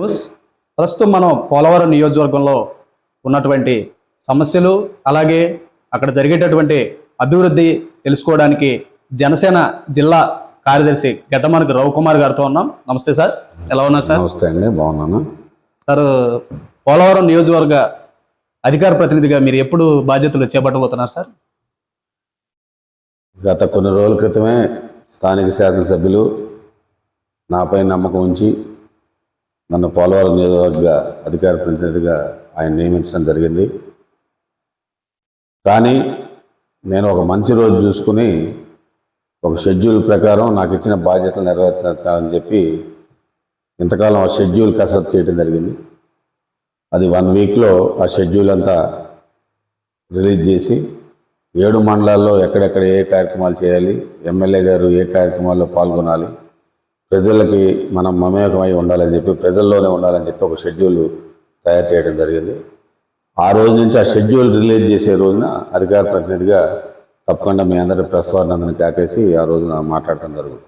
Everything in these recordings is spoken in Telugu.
న్యూస్. ప్రస్తుతం మనం పోలవరం నియోజకవర్గంలో ఉన్నటువంటి సమస్యలు అలాగే అక్కడ జరిగేటటువంటి అభివృద్ధి తెలుసుకోవడానికి జనసేన జిల్లా కార్యదర్శి గడ్డమానికి రవికుమార్ గారితో ఉన్నాం. నమస్తే సార్. ఎలా ఉన్నారు సార్? నమస్తే అండి. బాగున్నాను? సార్ పోలవరం నియోజకవర్గ అధికార ప్రతినిధిగా మీరు ఎప్పుడు బాధ్యతలు చేపట్టబోతున్నారు సార్? గత కొన్ని రోజుల క్రితమే స్థానిక శాసనసభ్యులు నాపై నమ్మకం ఉంచి నన్ను పోలవరం నియోజకవర్గ అధికార ప్రతినిధిగా ఆయన నియమించడం జరిగింది. కానీ నేను ఒక మంచి రోజు చూసుకుని ఒక షెడ్యూల్ ప్రకారం నాకు ఇచ్చిన బాధ్యతలు నెరవేర్చాలని చెప్పి ఇంతకాలం ఆ షెడ్యూల్ కసరత్ చేయడం జరిగింది. అది వన్ వీక్లో ఆ షెడ్యూల్ అంతా రిలీజ్ చేసి ఏడు మండలాల్లో ఎక్కడెక్కడ ఏ కార్యక్రమాలు చేయాలి ఎమ్మెల్యే గారు ఏ కార్యక్రమాల్లో పాల్గొనాలి ప్రజలకి మనం మమేకమై ఉండాలని చెప్పి ప్రజల్లోనే ఉండాలని చెప్పి ఒక షెడ్యూల్ తయారు చేయడం జరిగింది. ఆ రోజు నుంచి ఆ షెడ్యూల్ రిలీజ్ చేసే రోజున అధికార ప్రతినిధిగా తప్పకుండా మీ అందరి ప్రెస్ వారిని కాకేసి ఆ రోజున మాట్లాడటం జరుగుతుంది.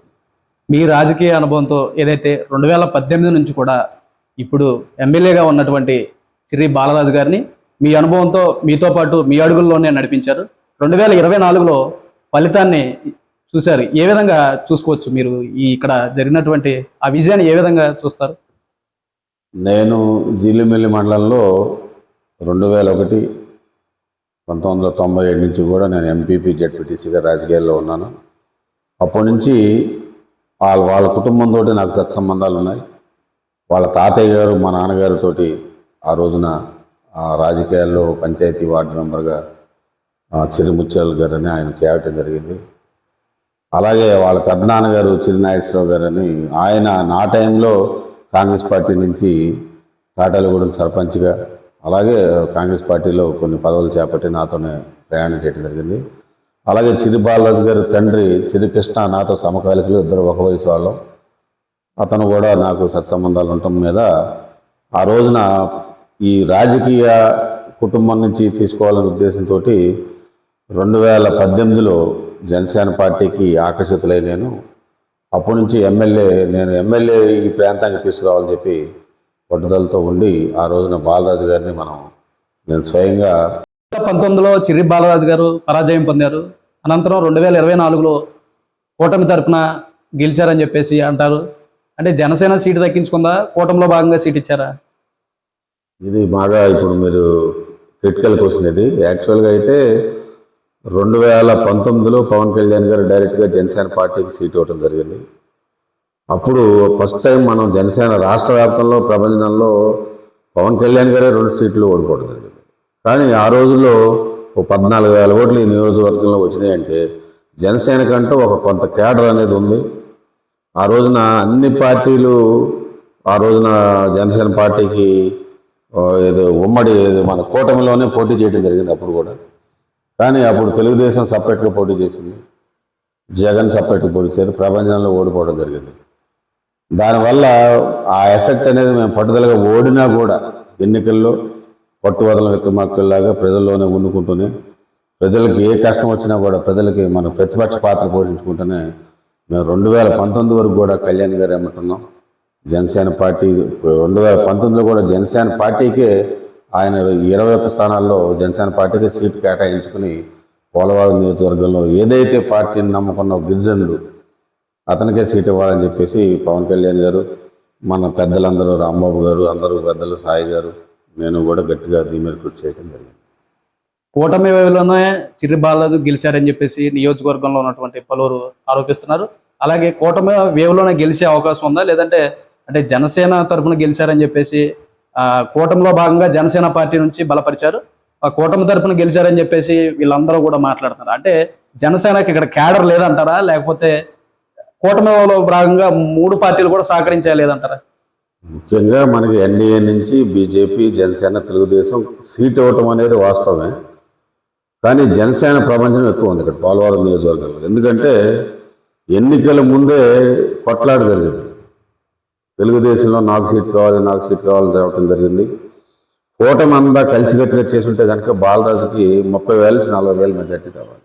మీ రాజకీయ అనుభవంతో ఏదైతే రెండు వేల పద్దెనిమిది నుంచి కూడా ఇప్పుడు ఎమ్మెల్యేగా ఉన్నటువంటి శ్రీ బాలరాజు గారిని మీ అనుభవంతో మీతో పాటు మీ అడుగుల్లోనే నడిపించారు. రెండు వేల ఇరవై నాలుగులో ఫలితాన్ని చూశారు. ఏ విధంగా చూసుకోవచ్చు మీరు ఈ ఇక్కడ జరిగినటువంటి ఆ విజయాన్ని ఏ విధంగా చూస్తారు? నేను జిల్లిమిల్లి మండలంలో రెండు వేల ఒకటి పంతొమ్మిది వందల తొంభై ఏడు నుంచి కూడా నేను ఎంపీపీ జడ్పీటీసీగా రాజకీయాల్లో ఉన్నాను. అప్పటి నుంచి వాళ్ళ వాళ్ళ కుటుంబంతో నాకు సత్సంబంధాలు ఉన్నాయి. వాళ్ళ తాతయ్య గారు మా నాన్నగారితోటి ఆ రోజున ఆ రాజకీయాల్లో పంచాయతీ వార్డు మెంబర్గా ఆ, చిరుముత్యాల గారు అని ఆయన చేయటం జరిగింది. అలాగే వాళ్ళ పెద్దనాన్నగారు చిరునాగేశ్వరరావు గారు అని ఆయన నా టైంలో కాంగ్రెస్ పార్టీ నుంచి తాటాలగూడెం సర్పంచ్గా అలాగే కాంగ్రెస్ పార్టీలో కొన్ని పదవులు చేపట్టి నాతోనే ప్రయాణం చేయడం జరిగింది. అలాగే చిరి బాలరాజు గారి తండ్రి చిరికృష్ణ నాతో సమకాలికలు ఇద్దరు ఒక వయసు వాళ్ళం. అతను కూడా నాకు సత్సంబంధాలు ఉండటం మీద ఆ రోజున ఈ రాజకీయ కుటుంబం నుంచి తీసుకోవాలనే ఉద్దేశంతో రెండు వేల పద్దెనిమిదిలో జనసేన పార్టీకి ఆకర్షితులై నేను. అప్పటి నుంచి ఎమ్మెల్యే నేను ఎమ్మెల్యే ఈ ప్రాంతానికి తీసుకురావాలని చెప్పి పట్టుదలతో ఉండి ఆ రోజున బాలరాజు గారిని మనం నేను స్వయంగా పంతొమ్మిదిలో చిర్రి బాలరాజు గారు పరాజయం పొందారు. అనంతరం రెండు వేల ఇరవై నాలుగులో కూటమి తరపున గెలిచారని చెప్పేసి అంటారు. అంటే జనసేన సీటు దక్కించుకుందా? కూటమిలో భాగంగా సీట్ ఇచ్చారా? ఇది బాగా ఇప్పుడు మీరు క్రిటికల్ క్వశ్చన్ ఇది. యాక్చువల్గా అయితే రెండు వేల పంతొమ్మిదిలో పవన్ కళ్యాణ్ గారు డైరెక్ట్గా జనసేన పార్టీకి సీట్ ఇవ్వడం జరిగింది. అప్పుడు ఫస్ట్ టైం మనం జనసేన రాష్ట్ర వ్యాప్తంలో ప్రపంచంలో పవన్ కళ్యాణ్ గారే రెండు సీట్లు ఓడిపోవడం జరిగింది. కానీ ఆ రోజుల్లో ఓ పద్నాలుగు వేల ఓట్లు ఈ నియోజకవర్గంలో వచ్చినాయంటే జనసేన కంటూ ఒక కొంత కేడర్ అనేది ఉంది. ఆ రోజున అన్ని పార్టీలు ఆ రోజున జనసేన పార్టీకి ఏదో ఉమ్మడి మన కూటమిలోనే పోటీ చేయడం జరిగింది అప్పుడు కూడా. కానీ అప్పుడు తెలుగుదేశం సపరేట్గా పోటీ చేసింది. జగన్ సపరేట్గా పోటీ చేశారు. ప్రపంచంలో ఓడిపోవడం జరిగింది. దానివల్ల ఆ ఎఫెక్ట్ అనేది మేము పట్టుదలగా ఓడినా కూడా ఎన్నికల్లో పట్టువదల విక్రమార్కుల్లాగా ప్రజల్లోనే ఉండుకుంటూనే ప్రజలకి ఏ కష్టం వచ్చినా కూడా ప్రజలకి మన ప్రతిపక్ష పాత్ర పోషించుకుంటూనే మేము రెండు వేల పంతొమ్మిది వరకు కూడా కళ్యాణ్ గారు ఏమంటున్నాం? జనసేన పార్టీ రెండు వేల పంతొమ్మిదిలో కూడా జనసేన పార్టీకే ఆయన ఇరవై ఒక్క స్థానాల్లో జనసేన పార్టీకి సీట్ కేటాయించుకుని పోలవరం నియోజకవర్గంలో ఏదైతే పార్టీని నమ్ముకున్న గిరిజనుడు అతనికే సీట్ ఇవ్వాలని చెప్పేసి పవన్ కళ్యాణ్ గారు మన పెద్దలందరూ రాంబాబు గారు అందరూ పెద్దలు సాయి గారు నేను కూడా గట్టిగా దీని మీద కృషి చేయడం జరిగింది. కూటమి వేలోనే చిర్రి బాలరాజు గెలిచారని చెప్పేసి నియోజకవర్గంలో ఉన్నటువంటి పలువురు ఆరోపిస్తున్నారు. అలాగే కూటమి వేవ్లోనే గెలిచే అవకాశం ఉందా? లేదంటే అంటే జనసేన తరపున గెలిచారని చెప్పేసి కూటమిలో భాగంగా జనసేన పార్టీ నుంచి బలపరిచారు. ఆ కూటమి తరపున గెలిచారని చెప్పేసి వీళ్ళందరూ కూడా మాట్లాడుతున్నారు. అంటే జనసేనకి ఇక్కడ క్యాడర్ లేదంటారా? లేకపోతే కూటమిలో భాగంగా మూడు పార్టీలు కూడా సహకరించలేదంటారా ముఖ్యంగా మనకి ఎన్డీఏ నుంచి బీజేపీ జనసేన తెలుగుదేశం సీట్ ఇవ్వటం అనేది వాస్తవమే. కానీ జనసేన ప్రపంచం ఎక్కువ ఉంది ఇక్కడ పోలవరం నియోజకవర్గంలో. ఎందుకంటే ఎన్నికల ముందే కొట్లాట జరిగింది. తెలుగుదేశంలో నాకు సీట్ కావాలి నాకు సీట్ కావాలని జరగటం జరిగింది. కూటమి అంతా కలిసికట్టుగా చేసుంటే కనుక బాలరాజుకి ముప్పై వేల నుంచి నలభై వేల మెజార్టీ కావాలి.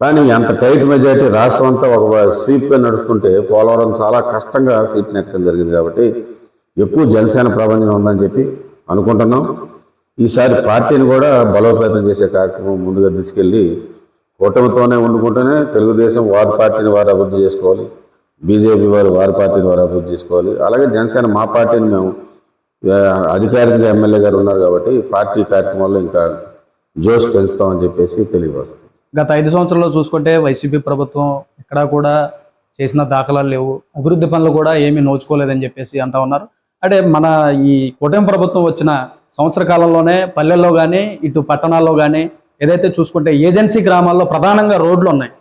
కానీ అంత టైట్ మెజార్టీ రాష్ట్రం అంతా ఒక స్వీప్గా నడుస్తుంటే పోలవరం చాలా కష్టంగా సీట్ నెక్కడం జరిగింది కాబట్టి ఎక్కువ జనసేన ప్రభంజనం ఉందని చెప్పి అనుకుంటున్నాం. ఈసారి పార్టీని కూడా బలోపేతం చేసే కార్యక్రమం ముందుగా తీసుకెళ్ళి కూటమితోనే ఉండుకుంటూనే తెలుగుదేశం వారి పార్టీని వారు అభివృద్ధి చేసుకోవాలి. బీజేపీ వారు వారి పార్టీని వారు అభివృద్ధి చేసుకోవాలి. అలాగే జనసేన మా పార్టీని మేము ఆ, అధికారికంగా ఎమ్మెల్యే గారు ఉన్నారు కాబట్టి పార్టీ కార్యక్రమాల్లో ఇంకా జోష్ పెంచుతామని చెప్పేసి తెలియవస్తుంది గత ఐదు సంవత్సరాల్లో చూసుకుంటే వైసీపీ ప్రభుత్వం ఎక్కడా కూడా చేసిన దాఖలాలు లేవు. అభివృద్ధి పనులు కూడా ఏమీ నోచుకోలేదని చెప్పేసి అంటా ఉన్నారు. అంటే మన ఈ కూటమి ప్రభుత్వం వచ్చిన సంవత్సర కాలంలోనే పల్లెల్లో కానీ ఇటు పట్టణాల్లో కానీ ఏదైతే చూసుకుంటే ఏజెన్సీ గ్రామాల్లో ప్రధానంగా రోడ్లు ఉన్నాయి.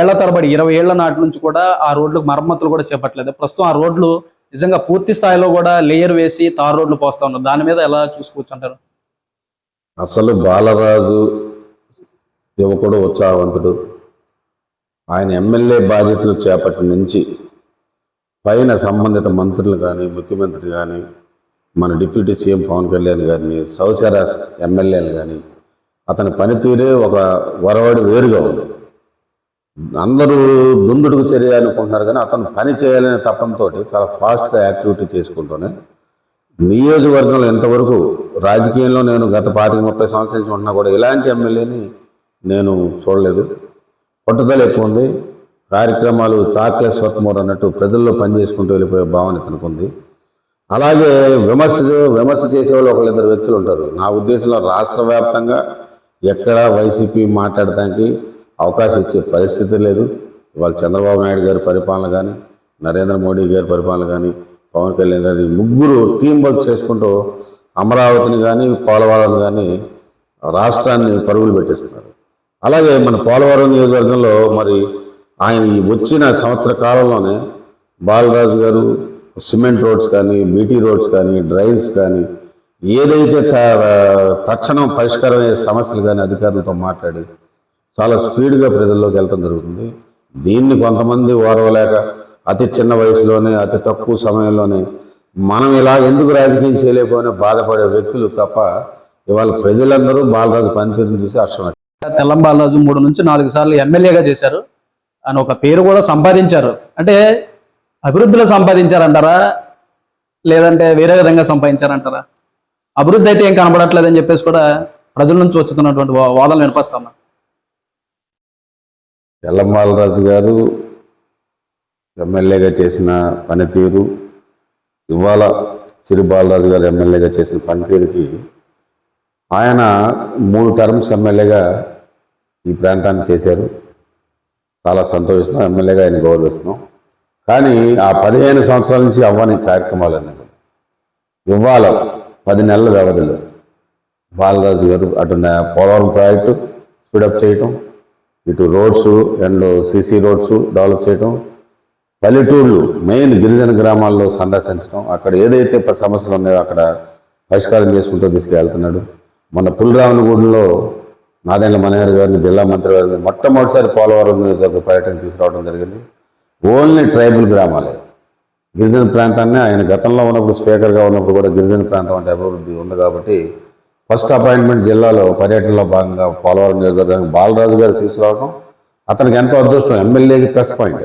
ఏళ్ళ తరబడి ఇరవై ఏళ్ళ నాటి నుంచి కూడా ఆ రోడ్లకు మరమ్మతులు కూడా చేపట్టలేదు. ప్రస్తుతం ఆ రోడ్లు నిజంగా పూర్తి స్థాయిలో కూడా లేయర్ వేసి తార్ రోడ్లు పోస్తా ఉన్నారు. దాని మీద ఎలా చూసుకోవచ్చు అంటారు? అసలు బాలరాజు యువకుడు ఉత్సాహవంతుడు. ఆయన ఎమ్మెల్యే బాధ్యతలు చేపట్టి నుంచి పైన సంబంధిత మంత్రులు కానీ ముఖ్యమంత్రి కానీ మన డిప్యూటీ సీఎం పవన్ కళ్యాణ్ గారిని సౌచర ఎమ్మెల్యేలు కానీ అతని పనితీరే ఒక వరవడి వేరుగా ఉంది. అందరూ దుందుడుకు చర్య అనుకుంటున్నారు కానీ అతను పని చేయాలనే తపంతో చాలా ఫాస్ట్గా యాక్టివిటీ చేసుకుంటూనే నియోజకవర్గంలో ఎంతవరకు రాజకీయంలో నేను గత పాతిక ముప్పై సంవత్సరాల నుంచి ఉన్నా కూడా ఇలాంటి ఎమ్మెల్యేని నేను చూడలేదు. పట్టుదల ఎక్కువ ఉంది. కార్యక్రమాలు తాక్లెస్ స్వత్మూర్ అన్నట్టు ప్రజల్లో పనిచేసుకుంటూ వెళ్ళిపోయే భావన ఇతనికి ఉంది. అలాగే విమర్శ విమర్శ చేసేవాళ్ళు ఒకళ్ళిద్దరు వ్యక్తులు ఉంటారు. నా ఉద్దేశంలో రాష్ట్ర వ్యాప్తంగా ఎక్కడ వైసీపీ మాట్లాడటానికి అవకాశం ఇచ్చే పరిస్థితి లేదు. ఇవాళ చంద్రబాబు నాయుడు గారి పరిపాలన కానీ నరేంద్ర మోడీ గారి పరిపాలన కానీ పవన్ కళ్యాణ్ గారి ముగ్గురు టీం వర్క్ చేసుకుంటూ అమరావతిని కానీ పోలవరం కానీ రాష్ట్రాన్ని పరుగులు పెట్టేస్తున్నారు. అలాగే మన పోలవరం నియోజకవర్గంలో మరి ఆయన వచ్చిన సంవత్సర కాలంలోనే బాలరాజు గారు సిమెంట్ రోడ్స్ కానీ బీటీ రోడ్స్ కానీ డ్రైన్స్ కానీ ఏదైతే త- తక్షణం పరిష్కారమయ్యే సమస్యలు కానీ అధికారులతో మాట్లాడి చాలా స్పీడ్గా ప్రజల్లోకి వెళ్ళటం జరుగుతుంది. దీన్ని కొంతమంది ఓర్వలేక అతి చిన్న వయసులోనే అతి తక్కువ సమయంలోనే మనం ఇలా ఎందుకు రాజకీయం చేయలేకపోయినా బాధపడే వ్యక్తులు తప్ప ఇవాళ ప్రజలందరూ బాలరాజు పనితీరుని చూసి హర్షం తెల్లం బాలరాజు మూడు నుంచి నాలుగు సార్లు ఎమ్మెల్యేగా చేశారు. అని ఒక పేరు కూడా సంపాదించారు. అంటే అభివృద్ధిలో సంపాదించారంటారా? లేదంటే వేరే విధంగా సంపాదించారంటారా? అభివృద్ధి అయితే ఏం కనబడట్లేదని చెప్పేసి కూడా ప్రజల నుంచి వచ్చుతున్నటువంటి వాదనలు వినిపిస్తాం ఎల్లంబాలరాజు గారు ఎమ్మెల్యేగా చేసిన పనితీరు ఇవాళ చిరు బాలరాజు గారు ఎమ్మెల్యేగా చేసిన పనితీరుకి ఆయన మూడు టర్మ్స్ ఎమ్మెల్యేగా ఈ ప్రాంతాన్ని చేశారు. చాలా సంతోషిస్తున్నాం ఎమ్మెల్యేగా ఆయన గౌరవిస్తున్నాం. కానీ ఆ పదిహేను సంవత్సరాల నుంచి అవ్వని కార్యక్రమాలన్నీ కూడా. ఇవాళ పది నెలల వ్యవధిలో బాలరాజు గారు అటు పోలవరం ప్రాజెక్టు స్పీడప్ చేయటం ఇటు roads and CC roads develop చేయటం పల్లెటూళ్ళు మెయిన్ గిరిజన గ్రామాల్లో సందర్శించడం అక్కడ ఏదైతే సమస్యలు ఉన్నాయో అక్కడ పరిష్కారం చేసుకుంటూ తీసుకెళ్తున్నాడు. మన పులిరామనగూడెంలో నాదెండ్ల మనోహర్ గారిని జిల్లా మంత్రి గారిని మొట్టమొదటిసారి పోలవరం నియోజకవర్గ పర్యటన తీసుకురావడం జరిగింది. ఓన్లీ ట్రైబల్ గ్రామాలే. గిరిజన ప్రాంతాన్ని ఆయన గతంలో ఉన్నప్పుడు స్పీకర్గా ఉన్నప్పుడు కూడా గిరిజన ప్రాంతం అంటే అభివృద్ధి ఉంది కాబట్టి ఫస్ట్ అపాయింట్మెంట్ జిల్లాలో పర్యటనలో భాగంగా పోలవరం నియోజకవర్గానికి బాలరాజు గారు తీసుకురావడం అతనికి ఎంతో అదృష్టం ఎమ్మెల్యేకి ప్లస్ పాయింట్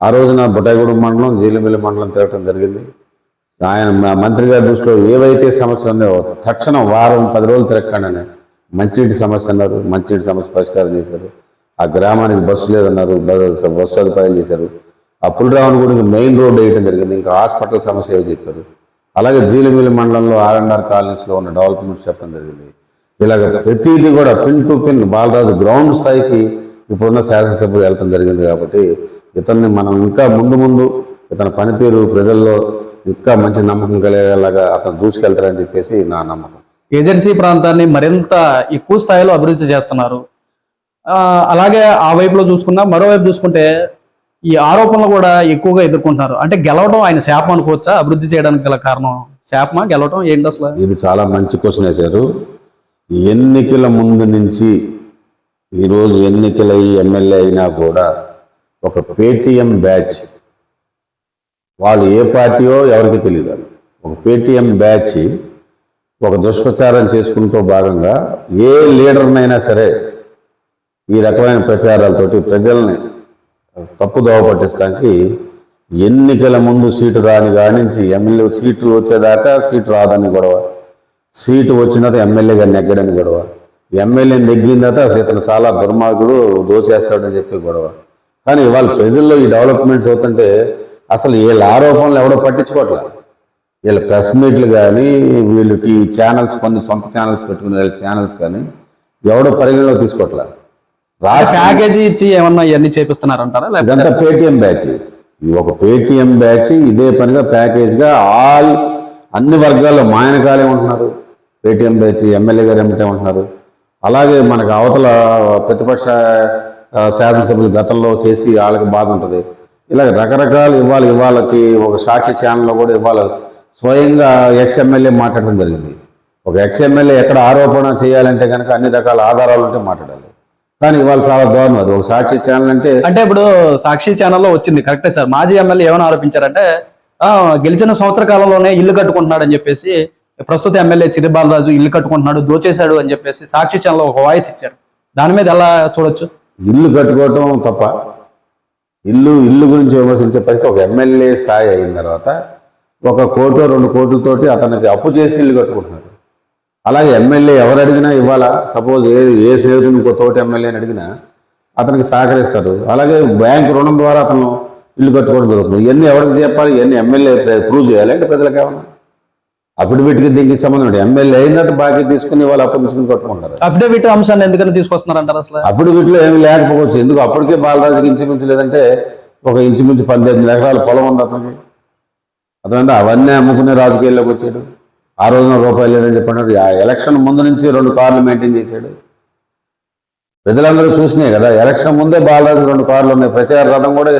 ఆ రోజున బుటాయిగూడెం మండలం జీలిమిల్లి మండలం తిరగటం జరిగింది. ఆయన మంత్రి గారి దృష్టిలో ఏవైతే సమస్యలు ఉన్నాయో తక్షణం వారం పది రోజులు తిరగకుండానే మంచినీటి సమస్య అన్నారు మంచినీటి సమస్య పరిష్కారం చేశారు. ఆ గ్రామానికి బస్సు లేదన్నారు బస్సు సదుపాయాలు చేశారు. ఆ పులిరావణ గుడికి మెయిన్ రోడ్ వేయడం జరిగింది ఇంకా హాస్పిటల్ సమస్య చెప్పారు. అలాగే జీలిమిల్లి మండలంలో ఆర్ఎన్ఆర్ కాలనీస్లో ఉన్న డెవలప్మెంట్స్ చెప్పడం జరిగింది. ఇలాగ ప్రతిదీ కూడా pin to pin Balaraju ground స్థాయికి ఇప్పుడున్న శాసనసభ్యులు వెళ్తాం జరిగింది కాబట్టి ఇతన్ని మనం ఇంకా ముందు ముందు ఇతని పనితీరు ప్రజల్లో ఇంకా మంచి నమ్మకం కలిగేలాగా అతను దూసుకెళ్తారని చెప్పేసి నా నమ్మకం. ఏజెన్సీ ప్రాంతాన్ని మరింత ఎక్కువ స్థాయిలో అభివృద్ధి చేస్తున్నారు. అలాగే ఆ వైపులో చూసుకున్నా మరోవైపు చూసుకుంటే ఈ ఆరోపణలు కూడా ఎక్కువగా ఎదుర్కొంటున్నారు. అంటే గెలవడం ఆయన శాపం అనుకోవచ్చా? అభివృద్ధి చేయడానికి గల కారణం శాపమా? గెలవడం ఏంటి అసలు? ఇది చాలా మంచి క్వశ్చన్ వేశారు. ఎన్నికల ముందు నుంచి ఈరోజు ఎన్నికలై ఎమ్మెల్యే అయినా కూడా ఒక పేటిఎం బ్యాచ్ వాళ్ళు ఏ పార్టీయో ఎవరికి తెలియదు ఒక పేటిఎం బ్యాచ్ ఒక దుష్ప్రచారం చేసుకుంటూ భాగంగా ఏ లీడర్నైనా సరే ఈ రకమైన ప్రచారాలతోటి ప్రజల్ని తప్పు దోవ పట్టిస్తానికి ఎన్నికల ముందు సీటు రాని కానించి ఎమ్మెల్యే సీట్లు వచ్చేదాకా సీటు రాదని గొడవ. సీటు వచ్చిన తర్వాత ఎమ్మెల్యేగా నెగ్గడని గొడవ. ఎమ్మెల్యే నెగ్గిన తర్వాత అసలు ఇతను చాలా దుర్మార్గుడు దోచేస్తాడని చెప్పి గొడవ. కానీ ఇవాళ ప్రజల్లో ఈ డెవలప్మెంట్ చూస్తుంటే అసలు వీళ్ళ ఆరోపణలు ఎవడో పట్టించుకోవట్లేదు వీళ్ళ ప్రెస్ మీట్లు కానీ వీళ్ళు టీ ఛానల్స్ కొన్ని సొంత ఛానల్స్ పెట్టుకునే ఛానల్స్ కానీ ఎవడో పరిగణలో తీసుకోవట్లే. ప్యాకేజీ ఇచ్చి ఏమన్నా ఇవన్నీ చేపిస్తున్నారంటారా? ఇదంతా పేటిఎం బ్యాచ్. ఇది ఒక పేటిఎం బ్యాచ్ ఇదే పనిగా ప్యాకేజ్గా ఆల్ అన్ని వర్గాల్లో మాయనకాలే ఉంటున్నారు. Paytm batch MLA garu MLA ఉంటున్నారు అలాగే మనకు అవతల ప్రతిపక్ష శాసనసభ్యులు గతంలో చేసి వాళ్ళకి బాధ ఉంటుంది. ఇలా రకరకాలు ఇవాళ ఇవాళకి ఒక సాక్షి ఛానల్లో కూడా ఇవాళ స్వయంగా ఎక్స్ ఎమ్మెల్యే మాట్లాడడం జరిగింది. ఒక ఎక్స్ ఎమ్మెల్యే ఎక్కడ ఆరోపణ చేయాలంటే కనుక అన్ని రకాల ఆధారాలు ఉంటే మాట్లాడాలి. కానీ ఇవాళ చాలా దారుణం అది. ఒక సాక్షి ఛానల్ అంటే అంటే ఇప్పుడు సాక్షి ఛానల్లో వచ్చింది. కరెక్టే సార్. మాజీ ఎమ్మెల్యే ఏమైనా ఆరోపించారంటే గెలిచిన సంవత్సర కాలంలోనే ఇల్లు కట్టుకుంటున్నాడు అని చెప్పేసి ప్రస్తుత ఎమ్మెల్యే చిరిబాలరాజు ఇల్లు కట్టుకుంటున్నాడు దోచేశాడు అని చెప్పేసి సాక్షి ఛానల్ ఒక వాయిస్ ఇచ్చారు. దాని మీద ఎలా చూడొచ్చు? ఇల్లు కట్టుకోవటం తప్ప ఇల్లు ఇల్లు గురించి విమర్శించే పరిస్థితి ఒక ఎమ్మెల్యే స్థాయి అయిన తర్వాత ఒక కోటు రెండు కోట్లతోటి అతనికి అప్పు చేసి ఇల్లు కట్టుకుంటున్నారు అలాగే ఎమ్మెల్యే ఎవరు అడిగినా ఇవ్వాలా? సపోజ్ ఏ ఏ స్నేహితుని ఇంకో తోటి ఎమ్మెల్యేని అడిగినా అతనికి సహకరిస్తారు. అలాగే బ్యాంక్ రుణం ద్వారా అతను ఇల్లు కట్టుకోవడం జరుగుతుంది. ఇవన్నీ ఎవరికి చెప్పాలి? ఇవన్నీ ఎమ్మెల్యే ప్రూవ్ చేయాలి అంటే ప్రజలకు ఏమన్నా? అఫిడవిట్కి దీనికి సంబంధం ఎమ్మెల్యే అయిన తర్వాత బాకీ తీసుకుని వాళ్ళు అప్పు తీసుకుని కట్టుకుంటారు. అఫిడవిట్ అంశాన్ని ఎందుకని తీసుకొస్తున్నారంటారు అసలు? అఫిడవిట్లో ఏమి లేకపోవచ్చు. ఎందుకు? అప్పటికే బాలరాజుకి ఇంచుమించు లేదంటే ఒక ఇంచుమించు పద్దెనిమిది ఎకరాల పొలం ఉంది అతనికి. అదంటే అవన్నీ అమ్ముకునే రాజకీయాల్లోకి వచ్చాడు. ఆ రోజున రూపాయలు లేదని చెప్పాడు ఆ ఎలక్షన్ ముందు నుంచి రెండు కార్లు మెయింటైన్ చేశాడు. ప్రజలందరూ చూసినాయి కదా ఎలక్షన్ ముందే బాలరాజు రెండు కార్లు ఉన్నాయి. ప్రచార రథం కూడా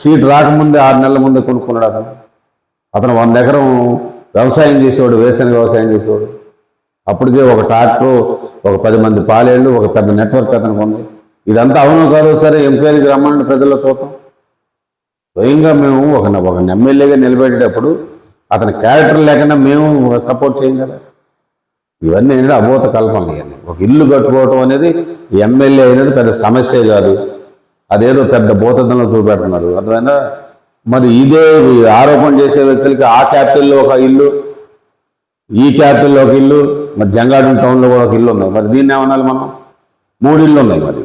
సీట్ రాకముందే ఆరు నెలల ముందే కొనుక్కున్నాడు అతను. అతను వంద ఎకరం వ్యవసాయం చేసేవాడు వేరుశనగ వ్యవసాయం చేసేవాడు. అప్పటికే ఒక ట్రాక్టర్ ఒక పది మంది పాలేళ్ళు ఒక పెద్ద నెట్వర్క్ అతనికి ఉంది. ఇదంతా అవును కాదు సరే ఎంక్వైరీకి రమ్మని ప్రజల్లో చూద్దాం. స్వయంగా మేము ఒక ఒక ఎమ్మెల్యేగా నిలబెట్టేటప్పుడు అతని క్యారెక్టర్ లేకుండా మేము సపోర్ట్ చేయం కదా. ఇవన్నీ ఏంటంటే అబోత కల్పనలు ఇవన్నీ ఒక ఇల్లు కట్టుకోవటం అనేది ఎమ్మెల్యే అనేది పెద్ద సమస్య కాదు. అదేదో పెద్ద భూతద్దంలో చూపెడుతున్నారు. అర్థమైనా మరి ఇదే ఆరోపణ చేసే వ్యక్తులకి ఆ క్యాపిటల్లో ఒక ఇల్లు ఈ క్యాపిటల్లో ఒక ఇల్లు మరి జంగాడం టౌన్లో కూడా ఒక ఇల్లు ఉన్నాయి మరి దీన్ని ఏమనాలి మనం? మూడు ఇల్లు ఉన్నాయి మరి.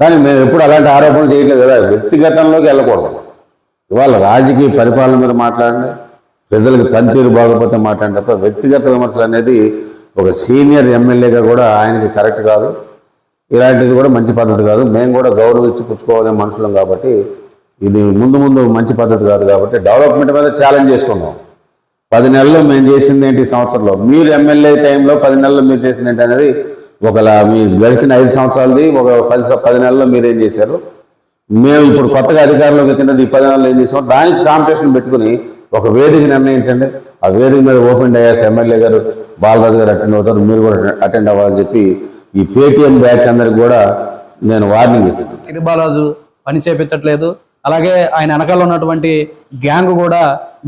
కానీ మేము ఎప్పుడు అలాంటి ఆరోపణలు చేయట్లేదు కదా. వ్యక్తిగతంలోకి వెళ్ళకూడదు. ఇవాళ రాజకీయ పరిపాలన మీద మాట్లాడండి. ప్రజలకు పనితీరు బాగోపోతే మాట్లాడండి తప్ప వ్యక్తిగత విమర్శలు అనేది ఒక సీనియర్ ఎమ్మెల్యేగా కూడా ఆయనకి కరెక్ట్ కాదు. ఇలాంటిది కూడా మంచి పద్ధతి కాదు. మేము కూడా గౌరవించి పుచ్చుకోవాలనే మనుషులం కాబట్టి ఇది ముందు ముందు మంచి పద్ధతి కాదు కాబట్టి డెవలప్మెంట్ మీద ఛాలెంజ్ చేసుకుందాం. పది నెలలు మేము చేసింది ఏంటి సంవత్సరంలో? మీరు ఎమ్మెల్యే టైంలో పది నెలలు మీరు చేసింది ఏంటి అనేది ఒకలా మీ గడిచిన ఐదు సంవత్సరాలది ఒక పది పది నెలల్లో మీరేం చేశారు? మేము ఇప్పుడు కొత్తగా అధికారంలోకి వచ్చినది ఈ పది నెలలు ఏం చేసాం? దానికి కాంపిటీషన్ పెట్టుకుని ఒక వేదిక నిర్ణయించండి. ఆ వేదిక మీద ఓపెన్ డయాస్ ఎమ్మెల్యే గారు బాలరాజు గారు అటెండ్ అవుతారు. మీరు కూడా అటెండ్ అవ్వాలని చెప్పి ఈ పేటిఎం బ్యాచ్ అందరికి కూడా నేను వార్నింగ్ ఇస్తాను చిరిబాలరాజు పని చేపించట్లేదు. అలాగే ఆయన వెనకాల ఉన్నటువంటి గ్యాంగ్ కూడా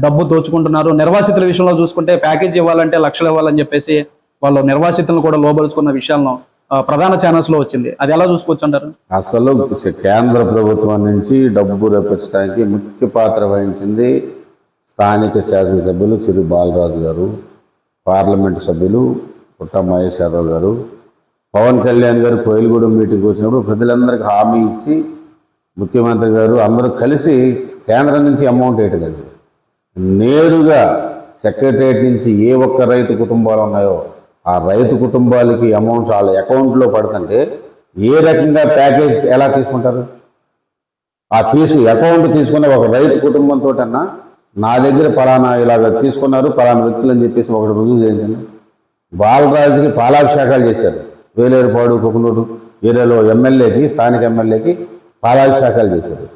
డబ్బు దోచుకుంటున్నారు. నిర్వాసితుల విషయంలో చూసుకుంటే ప్యాకేజ్ ఇవ్వాలంటే లక్షలు ఇవ్వాలని చెప్పేసి వాళ్ళు నిర్వాసితులను కూడా లోబరుచుకున్న విషయాలను ప్రధాన ఛానల్స్లో వచ్చింది. అది ఎలా చూసుకోవచ్చు అంటారు? అసలు కేంద్ర ప్రభుత్వం నుంచి డబ్బు రప్పించడానికి ముఖ్య పాత్ర వహించింది స్థానిక శాసనసభ్యులు చిరు బాలరాజు గారు పార్లమెంటు సభ్యులు పుట్ట మహేష్ యాదవ్ గారు పవన్ కళ్యాణ్ గారు కోయిలగూడెం మీటింగ్ వచ్చినప్పుడు ప్రజలందరికీ హామీ ఇచ్చి ముఖ్యమంత్రి గారు అందరూ కలిసి కేంద్రం నుంచి అమౌంట్ వేయటం జరిగింది. నేరుగా సెక్రటరియట్ నుంచి ఏ ఒక్క రైతు కుటుంబాలు ఉన్నాయో ఆ రైతు కుటుంబాలకి అమౌంట్ వాళ్ళ అకౌంట్లో పడుతుంటే ఏ రకంగా ప్యాకేజ్ ఎలా తీసుకుంటారు? ఆ తీసుకు అకౌంట్ తీసుకున్న ఒక రైతు కుటుంబంతో అన్నా నా దగ్గర పలానా ఇలాగ తీసుకున్నారు పలానా వ్యక్తులు అని చెప్పేసి ఒకటి రుజువు చేయించండి. బాలరాజుకి పాలాభిషేకాలు చేశారు. వేలేరుపాడు కుకునూరు ఏరియాలో ఎమ్మెల్యేకి స్థానిక ఎమ్మెల్యేకి పాలాభిషేకాలు చేశారు.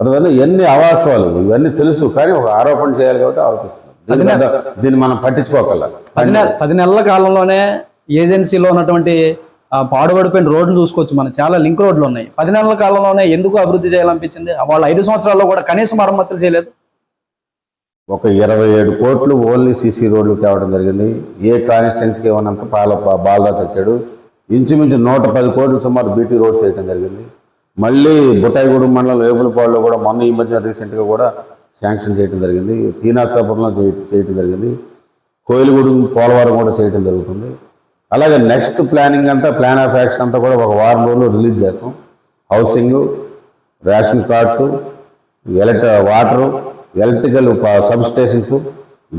అందువల్ల ఎన్ని అవాస్తవాలు ఇవన్నీ తెలుసు కానీ ఒక ఆరోపణ చేయాలి కాబట్టి ఆరోపిస్తున్నారు. దీన్ని మనం పట్టించుకోగల పది నెల పది నెలల కాలంలోనే ఏజెన్సీలో ఉన్నటువంటి ఆ, పాడుపడిపోయిన రోడ్లు చూసుకోవచ్చు మనం. చాలా లింక్ రోడ్లు ఉన్నాయి. పది నెలల కాలంలోనే ఎందుకు అభివృద్ధి చేయాలనిపించింది? వాళ్ళు ఐదు సంవత్సరాల్లో కూడా కనీస మరమ్మతులు చేయలేదు. ఒక ఇరవై ఏడు కోట్లు ఓన్లీ సీసీ రోడ్లు తేవడం జరిగింది. ఏ కాన్స్టిట్యున్సీకి ఏమన్నంత పాల బాలరాజ్ తెచ్చాడు. ఇంచుమించు నూట పది కోట్లు సుమారు బీటీ రోడ్స్ వేయడం జరిగింది. మళ్ళీ బుటాయిగూడెం మండలం వేపులపాడులో కూడా మొన్న ఈ మధ్య రీసెంట్గా కూడా శాంక్షన్ చేయడం జరిగింది. తీనాసాపురంలో చేయటం చేయడం జరిగింది. కోయిలగూడెం పోలవరం కూడా చేయడం జరుగుతుంది. అలాగే నెక్స్ట్ ప్లానింగ్ అంతా ప్లాన్ ఆఫ్ యాక్షన్ అంతా కూడా ఒక వారం రోజులు రిలీజ్ చేస్తాం. Housing ration cards elect water electrical sub stations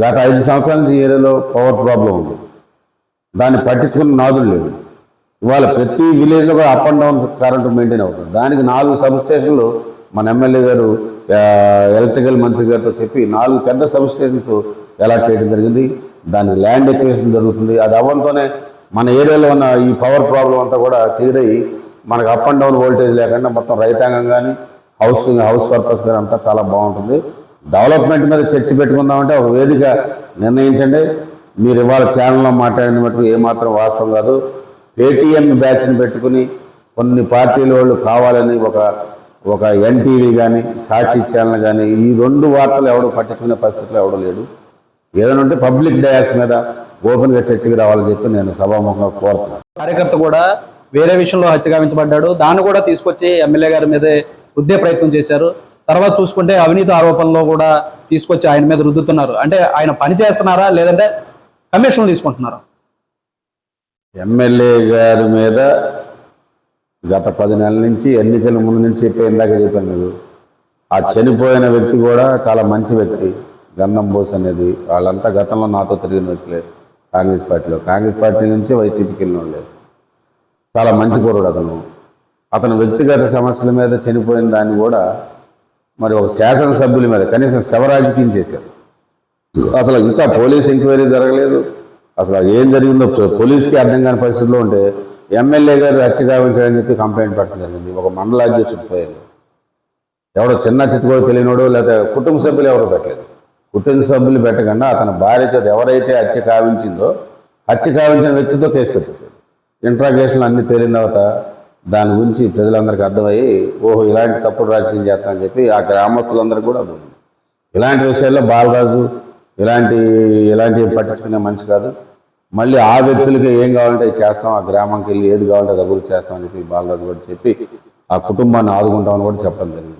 గత ఐదు సంవత్సరాల నుంచి ఈ ఏరియాలో పవర్ ప్రాబ్లం ఉంది. దాన్ని పట్టించుకున్న నాదులు లేదు. ఇవాళ ప్రతి విలేజ్లో కూడా up and down current maintain అవుతుంది. దానికి నాలుగు సబ్ స్టేషన్లు మన ఎమ్మెల్యే గారు ఎలక్ట్రికల్ మంత్రి గారితో చెప్పి నాలుగు పెద్ద సబ్ స్టేషన్స్ అలాట్ చేయడం జరిగింది. దాని ల్యాండ్ ఎక్వేషన్ జరుగుతుంది. అది అవ్వడంతోనే మన ఏరియాలో ఉన్న ఈ పవర్ ప్రాబ్లం అంతా కూడా క్లియర్ అయ్యి మనకు అప్ అండ్ డౌన్ వోల్టేజ్ లేకుండా మొత్తం రైతాంగం కానీ హౌస్ హౌస్ పర్పస్ కానీ అంతా చాలా బాగుంటుంది. డెవలప్మెంట్ మీద చర్చ పెట్టుకుందామంటే ఒక వేదిక నిర్ణయించండి. మీరు ఇవాళ ఛానల్లో మాట్లాడిన మటుకు ఏమాత్రం వాస్తవం కాదు. పేటీఎం బ్యాచ్ని పెట్టుకుని కొన్ని పార్టీల వాళ్ళు కావాలని ఒక ఒక ఎన్టీవీ కానీ సాక్షి ఛానల్ కానీ ఈ రెండు వార్తలు ఎవడు పట్టించుకునే పరిస్థితులు ఎవడు లేడు. ఏదైనా ఉంటే పబ్లిక్ డయాస్ మీద ఓపెన్గా చర్చకి రావాలని చెప్పి నేను సభాముఖంగా కోరుతున్నాను. కార్యకర్త కూడా వేరే విషయంలో హత్యగామించబడ్డాడు దాన్ని కూడా తీసుకొచ్చి ఎమ్మెల్యే గారి మీదే రుద్దే ప్రయత్నం చేశారు. తర్వాత చూసుకుంటే అవినీతి ఆరోపణలో కూడా తీసుకొచ్చి ఆయన మీద రుద్దుతున్నారు. అంటే ఆయన పని చేస్తున్నారా? లేదంటే కమిషన్లు తీసుకుంటున్నారా? ఎమ్మెల్యే గారి మీద గత పది నెలల నుంచి ఎన్నికల ముందు నుంచి చెప్పే ఇందాక చెప్పాను మీరు ఆ చనిపోయిన వ్యక్తి కూడా చాలా మంచి వ్యక్తి. గంధం బోస్ అనేది వాళ్ళంతా గతంలో నాతో తిరిగిన వ్యక్తులే కాంగ్రెస్ పార్టీలో. కాంగ్రెస్ పార్టీ నుంచి వైసీపీకి వెళ్ళిన వాళ్ళే చాలా మంచి కుర్రుడు అతను. అతను వ్యక్తిగత సమస్యల మీద చనిపోయిన దాన్ని కూడా మరి ఒక శాసనసభ్యుల మీద కనీసం శవరాజకీయం చేశారు. అసలు ఇంకా పోలీస్ ఎంక్వైరీ జరగలేదు. అసలు ఏం జరిగిందో పోలీస్కి అర్థం కాని పరిస్థితిలో ఉంటే ఎమ్మెల్యే గారు హత్య గావించాడని చెప్పి కంప్లైంట్ పెట్టడం జరిగింది. ఒక మండలాధ్యక్షుడు పోయాడు. ఎవడో చిన్న చిత్తుకోడు తెలియనోడు లేకపోతే కుటుంబ సభ్యులు ఎవరో పెట్టలేదు. కుటుంబ సభ్యులు పెట్టకుండా అతని భార్య చేత ఎవరైతే హత్య కావించిందో హత్య కావించిన వ్యక్తితో కేసు పెట్టించాడు ఇంట్రాగేషన్లు అన్ని తేలిన తర్వాత దాని గురించి ప్రజలందరికీ అర్థమయ్యి ఓహో ఇలాంటి తప్పుడు రాజకీయం చేస్తామని చెప్పి ఆ గ్రామస్తులందరికీ కూడా అర్థమైంది. ఇలాంటి విషయాల్లో బాలరాజు ఇలాంటి ఇలాంటివి పట్టించుకునే మనిషి కాదు. మళ్ళీ ఆ వ్యక్తులకి ఏం కావాలంటే చేస్తాం ఆ గ్రామంకి వెళ్ళి ఏది కావాలంటే అది అభివృద్ధి చేస్తామని చెప్పి బాలరాజు కూడా చెప్పి ఆ కుటుంబాన్ని ఆదుకుంటామని కూడా చెప్పడం జరిగింది.